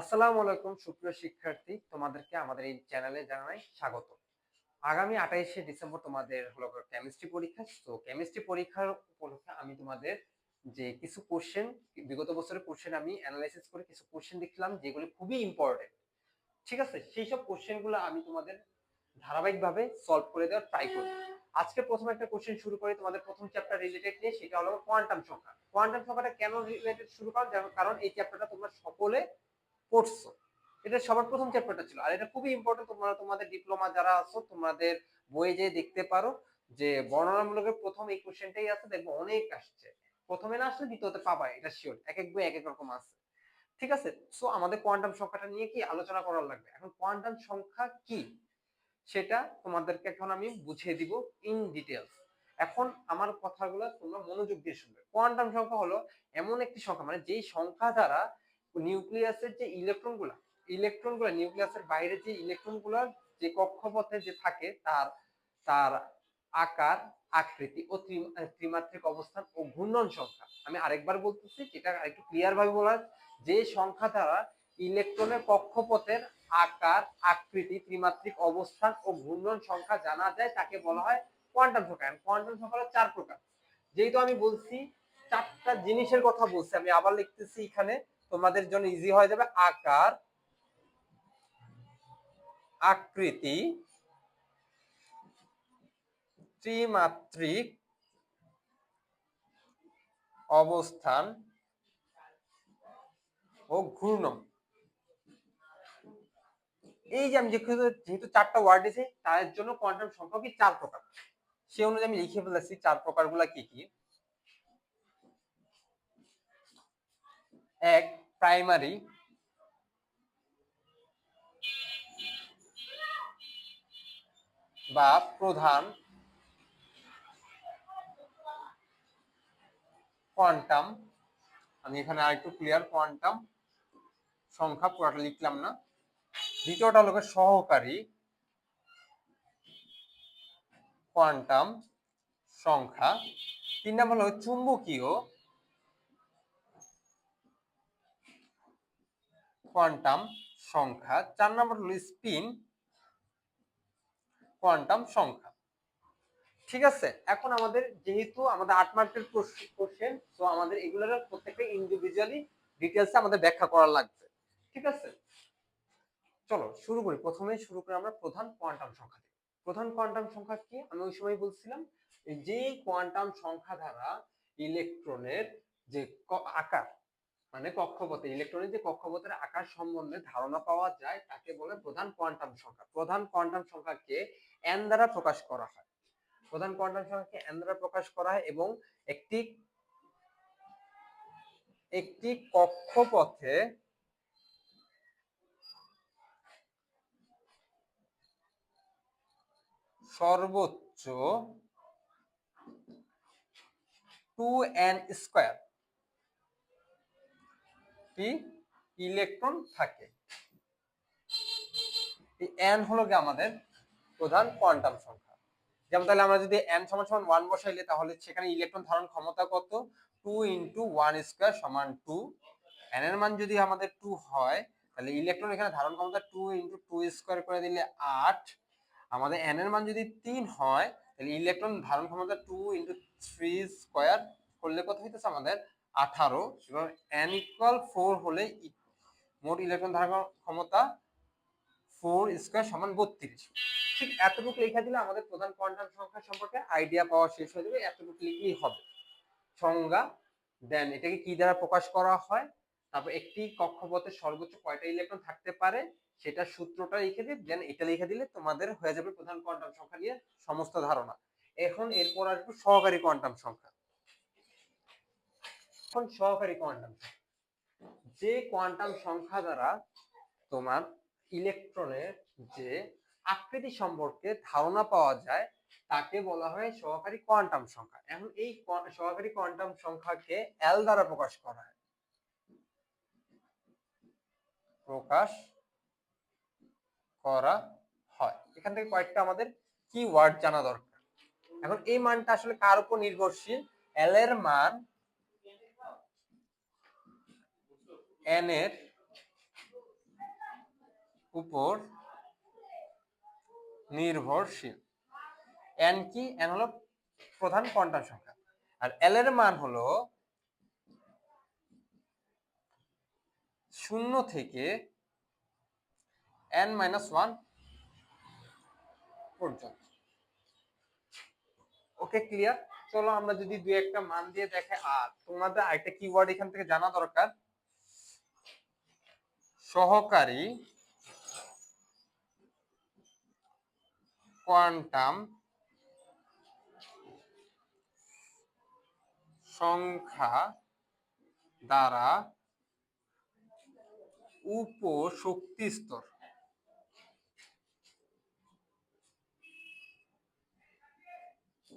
আসসালামু আলাইকুম, সুপ্রিয় শিক্ষার্থী। তোমাদেরকে আমাদের এই চ্যানেলে জানাই স্বাগত। আগামী আঠাইশে ডিসেম্বর তোমাদের হলো কেমিস্ট্রি পরীক্ষা। তো কেমিস্ট্রি পরীক্ষার উপলক্ষে আমি তোমাদের যে কিছু কোশ্চেন বিগত বছরের কোশ্চেন আমি অ্যানালাইসিস করে কিছু কোশ্চেন দেখলাম, যেগুলো খুবই ইম্পর্টেন্ট ঠিক আছে? সেই সব কোশ্চেনগুলো আমি তোমাদের ধারাবাহিকভাবে সলভ করে দেওয়ার ট্রাই করি আজকে প্রথম একটা কোশ্চেন শুরু করি, তোমাদের প্রথম চ্যাপ্টার রিলেটেড নিয়ে, সেটা হলো কোয়ান্টাম সংখ্যা। কোয়ান্টাম সংখ্যাটা কেন রিলেটেড শুরু করো কারণ এই চ্যাপ্টারটা তোমরা সকলে পড়ছো এটা সবার প্রথম চ্যাপ্টারটা ছিল। আর এটা খুবই ইম্পর্টেন্ট তোমরা, তোমাদের ডিপ্লোমা যারা আছো, তোমাদের বইয়ে যে দেখতে পারো যে বর্ণনামূলকের প্রথম এই কোশ্চেনটাই আছে, দেখব অনেক আসছে। প্রথমে না আসলে দ্বিতীয়তে পাবা এটা শিওর এক এক বই, এক এক রকম আছে। ঠিক আছে? সো আমাদের কোয়ান্টাম সংখ্যাটা নিয়ে কি আলোচনা করার লাগবে? এখন কোয়ান্টাম সংখ্যা কি? সেটা তোমাদেরকে এখন আমি বুঝিয়ে দিব ইন ডিটেলস এখন আমার কথাগুলো তোমরা মনোযোগ দিয়ে শুনবে। কোয়ান্টাম সংখ্যা হলো এমন একটি সংখ্যা মানে যেই সংখ্যা দ্বারা নিউক্লিয়াসের যে ইলেকট্রনগুলা, ইলেকট্রনগুলো, নিউক্লিয়াসের বাইরে যে ইলেকট্রনগুলো যে কক্ষপথে যে থাকে, তার তার আকার, আকৃতি ও ত্রিমাত্রিক অবস্থান ও ঘূর্ণন সংখ্যা। আমি আরেকবার বলতেছি, যেটা একটু ক্লিয়ার ভাবে বলার যে সংখ্যা দ্বারা ইলেকট্রনের কক্ষপথের আকার, আকৃতি, ত্রিমাত্রিক অবস্থান ও ঘূর্ণন সংখ্যা জানা যায়, তাকে বলা হয় কোয়ান্টাম সংখ্যা। কোয়ান্টাম সংখ্যা হলো চার প্রকার। যেহেতু আমি বলছি, চারটা জিনিসের কথা বলছি, আমি আবার লিখতেছি এখানে তোমাদের জন্য ইজি হয়ে যাবে আকার, আকৃতি, ত্রিমাত্রিক অবস্থান ও ঘূর্ণন। এই যে আমি যেহেতু চারটা ওয়ার্ড দিয়েছি, তার জন্য কোয়ান্টাম সংখ্যা কি? চার প্রকার। সে অনুযায়ী আমি লিখে ফেলেছি চার প্রকারগুলা কি কি? এক প্রাইমারি বা প্রধান কোয়ান্টাম আমি এখানে আরেকটু ক্লিয়ার কোয়ান্টাম সংখ্যা পুরোটা লিখলাম না। দ্বিতীয়টা হলো সহকারী কোয়ান্টাম সংখ্যা। তিন নম্বর হলো চুম্বকীয় কোয়ান্টাম সংখ্যা, চার নম্বর হলো স্পিন, কোয়ান্টাম সংখ্যা। ঠিক আছে? এখন আমাদের যেহেতু আমাদের আট মার্কের কোশ্চেন তো আমাদের এগুলোর প্রত্যেকটা ইন্ডিভিজুয়ালি ডিটেলসে আমাদের ব্যাখ্যা করা লাগবে। ঠিক আছে? চলো, শুরু করি। প্রথমে শুরু করে আমরা প্রধান কোয়ান্টাম সংখ্যা প্রধান কোয়ান্টাম সংখ্যা কি? আমি ওই সময় বলছিলাম যে কোয়ান্টাম সংখ্যা দ্বারা ইলেকট্রনের যে আকার মানে কক্ষপথে ইলেকট্রনের যে কক্ষপথের আকার সম্বন্ধে ধারণা পাওয়া যায়, তাকে বলে প্রধান কোয়ান্টাম সংখ্যা। প্রধান কোয়ান্টাম সংখ্যাকে এন দ্বারা প্রকাশ করা হয়। প্রধান কোয়ান্টাম সংখ্যাকে এন দ্বারা প্রকাশ করা হয় এবং একটি একটি কক্ষপথে সর্বোচ্চ টু এন স্কোয়ার কি ইলেকট্রন থাকে। এই এন হলো কি আমাদের প্রধান কোয়ান্টাম সংখ্যা। যেমন তাহলে আমরা যদি এন সমান সমান ওয়ান বসাইলে তাহলে সেখানে ইলেকট্রন ধারণ ক্ষমতা কত? টু ইন্টু ওয়ান স্কোয়ার সমান টু এন এর মান যদি আমাদের টু হয়, তাহলে ইলেকট্রন এখানে ধারণ ক্ষমতা টু ইন্টু টু স্কোয়ার করে দিলে আট। আমাদের এন এর মান যদি তিন হয়, তাহলে ইলেকট্রন ধারণ ক্ষমতা টু ইন্টু থ্রি স্কোয়ার করলে কত হইতেছে আমাদের আঠারো এবং এন ইকুয়াল ফোর হলে মোট ইলেকট্রন ধারণ ক্ষমতা ফোর স্কোয়ার সমান বত্রিশ। ঠিক এতটুকু লেখা দিলে আমাদের প্রধান কোয়ান্টাম সংখ্যা সম্পর্কে আইডিয়া পাওয়া শেষ হয়ে যাবে, এতটুকু লিখলেই হবে। সংজ্ঞা দেন এটাকে কি দ্বারা প্রকাশ করা হয়? তারপর একটি কক্ষপথে সর্বোচ্চ কয়টা ইলেকট্রন থাকতে পারে? সেটা সূত্রটা লিখে দিই দেন এটা লিখে দিলে তোমাদের হয়ে যাবে প্রধান কোয়ান্টাম সংখ্যা নিয়ে সমস্ত ধারণা। এখন এরপর আসবে সহকারী কোয়ান্টাম সংখ্যা। এখন সহকারী কোয়ান্টাম যে কোয়ান্টাম সংখ্যা দ্বারা তোমার ইলেকট্রনের যে আকৃতি সম্পর্কে ধারণা পাওয়া যায়, তাকে বলা হয় সহকারী কোয়ান্টাম সংখ্যা। এখন এই সহকারী কোয়ান্টাম সংখ্যাকে এল দ্বারা প্রকাশ করা হয়। প্রকাশ করা হয়। এখান থেকে কয়েকটা আমাদের কি ওয়ার্ড জানা দরকার। এখন এই মানটা আসলে কার উপর নির্ভরশীল? এল এর মান এন এর উপর নির্ভরশীল। এন কি? এন হলো প্রধান কোয়ান্টাম সংখ্যা। আর এল এর মান হলো শূন্য থেকে এন মাইনাস ওয়ান পর্যন্ত। ওকে ক্লিয়ার চলো আমরা যদি দুই একটা মান দিয়ে দেখে, আর তোমাদের আরেকটা কিওয়ার্ড এখান থেকে জানা দরকার। সহকারী কোয়ান্টাম সংখ্যা দ্বারা উপশক্তি স্তর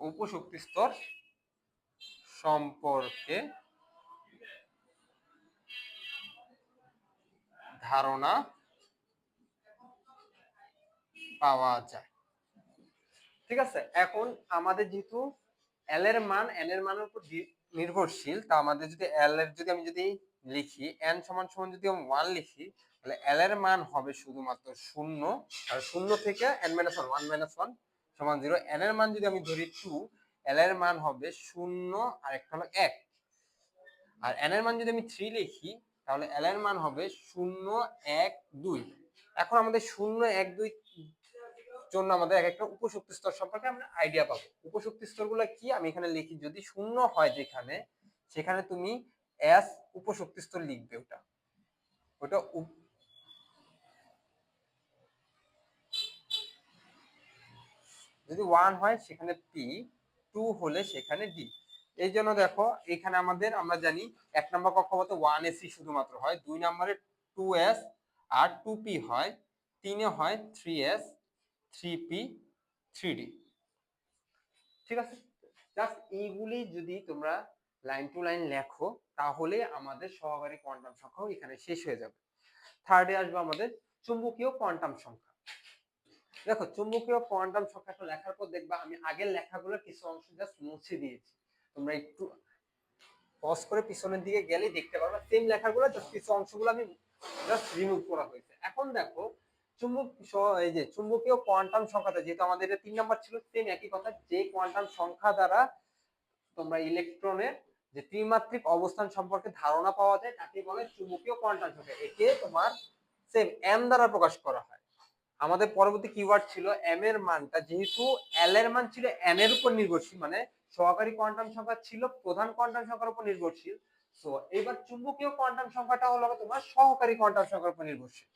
উপশক্তি স্তর সম্পর্কে ধারণা পাওয়া যায়। ঠিক আছে? এখন আমাদের যেহেতু এল এর মান এন এর মানের উপর নির্ভরশীল, তা আমাদের যদি এল এর যদি আমি যদি লিখি এন সমান সমান যদি আমি ওয়ান লিখি, তাহলে এল এর মান হবে শুধুমাত্র শূন্য। আর শূন্য থেকে n minus one one minus one সমান জিরো এন এর মান যদি আমি ধরি টু এল এর মান হবে শূন্য আর একটা হলো এক। আর এন এর মান যদি আমি থ্রি লিখি তাহলে এল এর মান হবে শূন্য এক দুই। এখন আমাদের শূন্য এক দুই জন্য আমাদের এক একটা উপশক্তি স্তর সম্পর্কে আমরা আইডিয়া পাবো। উপশক্তি স্তরগুলো কি? আমি এখানে লিখি, যদি শূন্য হয় যেখানে, সেখানে তুমি এস উপশক্তি স্তর লিখবে ওটা। ওটা যদি ওয়ান হয় সেখানে পি টু হলে সেখানে ডি এই জন্য দেখো, এখানে আমাদের আমরা জানি এক নম্বর কক্ষপথে ওয়ান এসি শুধুমাত্র হয়, দুই নম্বরে টু এস আর টু পি হয়, তিনে হয় three s three p three d ঠিক আছে? জাস্ট এইগুলি যদি তোমরা লাইন টু লাইন লেখো, তাহলে আমাদের সহকারী কোয়ান্টাম সংখ্যাও এখানে শেষ হয়ে যাবে। থার্ডে আসবে আমাদের চুম্বকীয় কোয়ান্টাম সংখ্যা। দেখো, চুম্বকীয় কোয়ান্টাম সংখ্যাটা লেখার পর দেখবা, আমি আগের লেখাগুলোর কিছু অংশ জাস্ট মুছে দিয়েছি। তোমরা একটু পজ করে পিছনের দিকে গেলে দেখতে পারবে সেম লেখাগুলো জাস্ট কিছু অংশগুলো আমি জাস্ট রিমুভ করা হয়েছে। এখন দেখো, চুম্বক এই যে চুম্বকীয় কোয়ান্টাম সংখ্যাটা যেহেতু আমাদের তিন নাম্বার ছিল সেম একই কথা, যে কোয়ান্টাম সংখ্যা দ্বারা তোমরা ইলেকট্রনের যে ত্রিমাত্রিক অবস্থান সম্পর্কে ধারণা পাওয়া যায় তাকে বলে চুম্বকীয় কোয়ান্টাম সংখ্যা। একে তোমার সেম এম দ্বারা প্রকাশ করা হয়। আমাদের পরবর্তী কিওয়ার্ড ছিল এম এর মানটা, যেহেতু এল এর মান ছিল এন এর উপর নির্ভরশীল মানে সহকারী কোয়ান্টাম সংখ্যা ছিল প্রধান কোয়ান্টাম সংখ্যার উপর নির্ভরশীল। তো এবার চুম্বকীয় কোয়ান্টাম সংখ্যাটা হলো তোমার সহকারী কোয়ান্টাম সংখ্যার উপর নির্ভরশীল।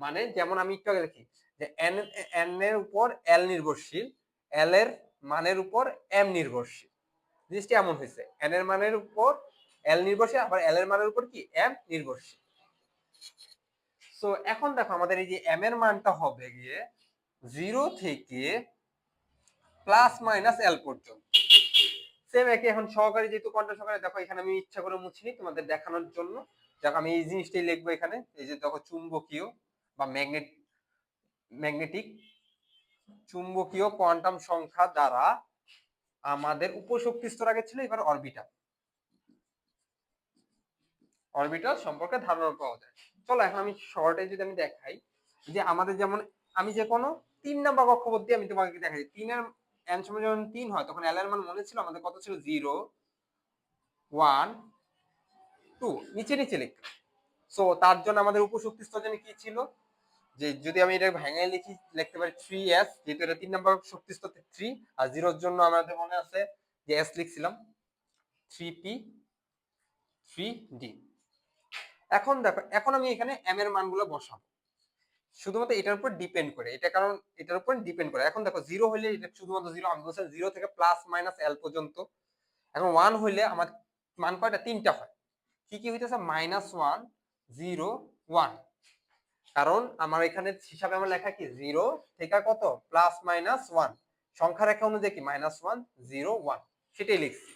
মানে যেমন আমি একটু আগে লিখি যে এন এন এর উপর এল নির্ভরশীল এল এর মানের উপর এম নির্ভরশীল। জিনিসটা এমন হয়েছে এন এর মানের উপর এল নির্ভরশীল, আবার এল এর মানের উপর কি? এম নির্ভরশীল। সো এখন দেখো আমাদের এই যে এম এর মানটা হবে গিয়ে জিরো থেকে প্লাস মাইনাস এল পর্যন্ত। সেম একই, এখন সহকারী যেহেতু কোয়ান্টাম সহকারী, দেখো এখানে আমি ইচ্ছা করে মুছিনি তোমাদের দেখানোর জন্য। দেখো আমি এই জিনিসটাই লিখব এখানে, এই যে দেখো চুম্বকীয় বা ম্যাগনেট, ম্যাগনেটিক চুম্বকীয় কোয়ান্টাম সংখ্যা দ্বারা আমাদের উপশক্তি স্তর আগে ছিল, এবার অরবিটাল। অরবিটাল সম্পর্কে ধারণা পাওয়া যায়। চলো এখন আমি শর্টে যদি আমি দেখাই, যে আমাদের যেমন, আমি যে কোনো তিন নাম্বার কক্ষপথ দিয়ে আমি তোমাকে দেখাই, তিনের এন সময় যখন তিন হয়, তখন এল এর মান মনে ছিল আমাদের কত ছিল? জিরো, ওয়ান, টু, নিচে নিচে লিখতে। সো তার জন্য আমাদের উপশক্তি স্তর কি ছিল? যে যদি আমি এটা ভেঙে লিখি, লিখতে পারি থ্রি এস যেহেতু এটা তিন নম্বর শক্তি স্তর থ্রি আর জিরোর জন্য আমাদের মনে আছে যে এস লিখছিলাম থ্রি পি থ্রি ডি এখন দেখো, এখন আমি এখানে এম এর মানগুলো বসাবো। শুধুমাত্র এটার উপর ডিপেন্ড করে। এটা কারণ এটার উপর ডিপেন্ড করে। এখন দেখো জিরো হইলে এটা শুধুমাত্র জিরো আমি বলছি জিরো থেকে প্লাস মাইনাস এল পর্যন্ত। এখন ওয়ান হইলে আমার মান কয়টা তিনটা হয়। কি কি হইতেছে? মাইনাস ওয়ান জিরো ওয়ান কারণ আমার এখানে হিসাবে আমার লেখা কি? জিরো থেকে কত? প্লাস মাইনাস ওয়ান সংখ্যা রেখা অনুযায়ী কি? মাইনাস ওয়ান জিরো ওয়ান সেটাই লিখছি।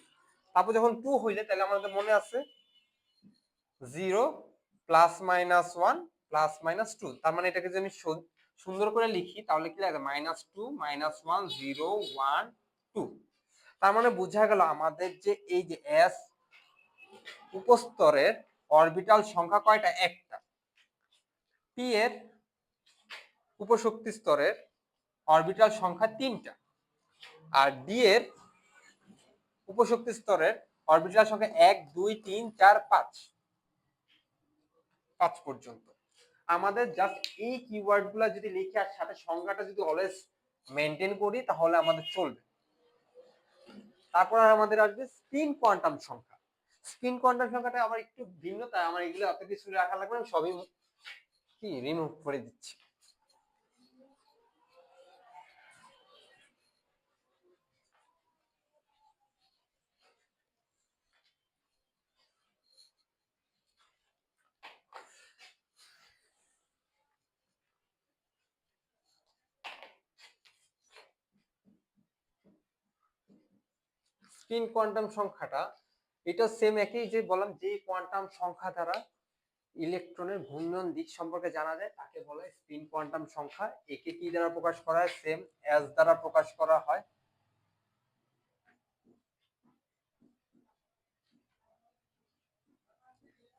তারপর যখন টু হইলে তাহলে আমাদের মনে আছে zero plus minus one plus minus two তার মানে এটাকে যদি আমি সুন্দর করে লিখি, তাহলে কি লাগে? Minus two minus one zero one two তার মানে বোঝা গেল আমাদের যে এই যে এস উপস্তরের অরবিটাল সংখ্যা কয়টা? একটা। পি এর উপশক্তি স্তরের অরবিটাল সংখ্যা তিনটা। আর ডি এর উপশক্তি স্তরের অরবিটাল সংখ্যা এক, দুই, তিন, চার, পাঁচ। পাঁচ পর্যন্ত। আমাদের জাস্ট এই কিওয়ার্ডগুলা যদি লিখে আর সাথে সংখ্যাটা যদি অলওয়েজ মেনটেন করি, তাহলে আমাদের চলবে। তারপর আমাদের আসবে স্পিন কোয়ান্টাম সংখ্যা। স্পিন কোয়ান্টাম সংখ্যাটা আবার একটু ভিন্ন, তাই আমার এগুলো অত কিছু রাখা লাগবে আমি সবই কি রিমুভ করে দিচ্ছি। স্পিন কোয়ান্টাম সংখ্যাটা, এটা সেম একই যে বললাম, যে কোয়ান্টাম সংখ্যা দ্বারা ইলেকট্রনের ঘূর্ণন দিক সম্পর্কে জানা যায়, তাকে বলা স্পিন কোয়ান্টাম সংখ্যা। একে কি দ্বারা প্রকাশ করা হয়? সেম এস দ্বারা প্রকাশ করা হয়।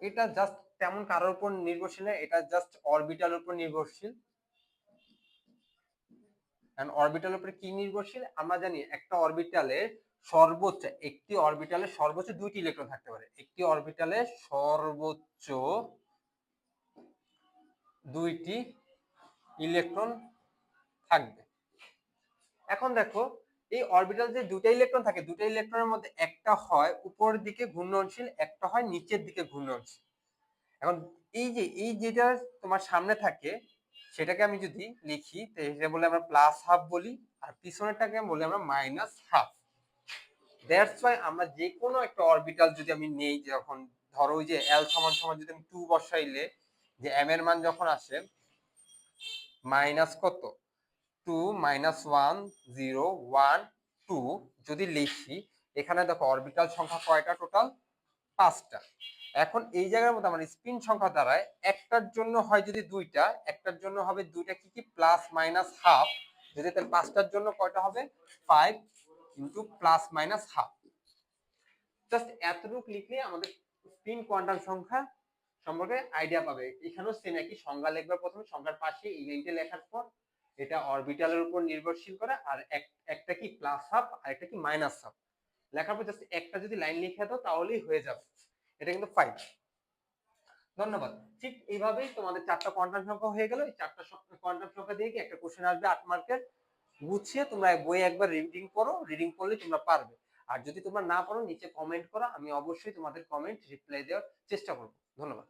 এটা জাস্ট তেমন কারোর উপর নির্ভরশীল না, এটা জাস্ট অরবিটালের উপর নির্ভরশীল। কারণ অরবিটালের উপরে কি নির্ভরশীল? আমরা জানি একটা অরবিটালে সর্বোচ্চ একটি অরবিটালে সর্বোচ্চ দুইটি ইলেকট্রন থাকতে পারে। একটি অরবিটালে সর্বোচ্চ দুইটি ইলেকট্রন থাকবে। এখন দেখো, এই অরবিটাল যে দুটো ইলেকট্রন থাকে দুটো ইলেকট্রনের মধ্যে একটা হয় উপরের দিকে ঘূর্ণনশীল, একটা হয় নিচের দিকে ঘূর্ণনশীল। এখন এই যে, এই যেটা তোমার সামনে থাকে, সেটাকে আমি যদি লিখি এটা বলে আমরা প্লাস হাফ বলি, আর পিছনেরটাকে বলে আমরা মাইনাস হাফ দ্যাটস ওয়াই আমরা যে কোনো একটা অরবিটাল যদি আমি নেই, যখন ধরো ওই যে এল সমান সমান যদি আমি টু বসাইলে, যে এম এর মান যখন আসে মাইনাস কত? Two minus one zero one two যদি লিখি, এখানে দেখো অরবিটাল সংখ্যা কয়টা টোটাল পাঁচটা। এখন এই জায়গার মধ্যে আমার স্পিন সংখ্যা দ্বারায় একটার জন্য হয় যদি দুইটা, একটার জন্য হবে দুইটা কি কি? প্লাস মাইনাস হাফ যদি তাহলে পাঁচটার জন্য কয়টা হবে? Five into plus minus half just এতটুকু লিখলে আমাদের স্পিন কোয়ান্টাম সংখ্যা সম্পর্কে আইডিয়া পাবে। এখানেও সেম একই, সংজ্ঞা লিখবে প্রথমে, সংখ্যার পাশে ইভেন্টে লেখার পর এটা অরবিটালের উপর নির্ভরশীল করে, আর একটা কি প্লাস হাফ আর একটা কি মাইনাস হাফ লেখার পর জাস্ট একটা যদি লাইন লিখে দাও, তাহলেই হয়ে যাবে। এটা কিন্তু ফাইভ ধন্যবাদ। ঠিক এইভাবেই তোমাদের চারটা কোয়ান্টাম সংখ্যা হয়ে গেল। এই চারটা কোয়ান্টাম সংখ্যা দিয়ে কি একটা কোশ্চেন আসবে আট মার্কের গুছিয়ে তোমরা বই একবার রিডিং করো রিডিং করলে তোমরা পারবে। আর যদি তোমরা না পারো নিচে কমেন্ট করো, আমি অবশ্যই তোমাদের কমেন্ট রিপ্লাই দেওয়ার চেষ্টা করব। ধন্যবাদ।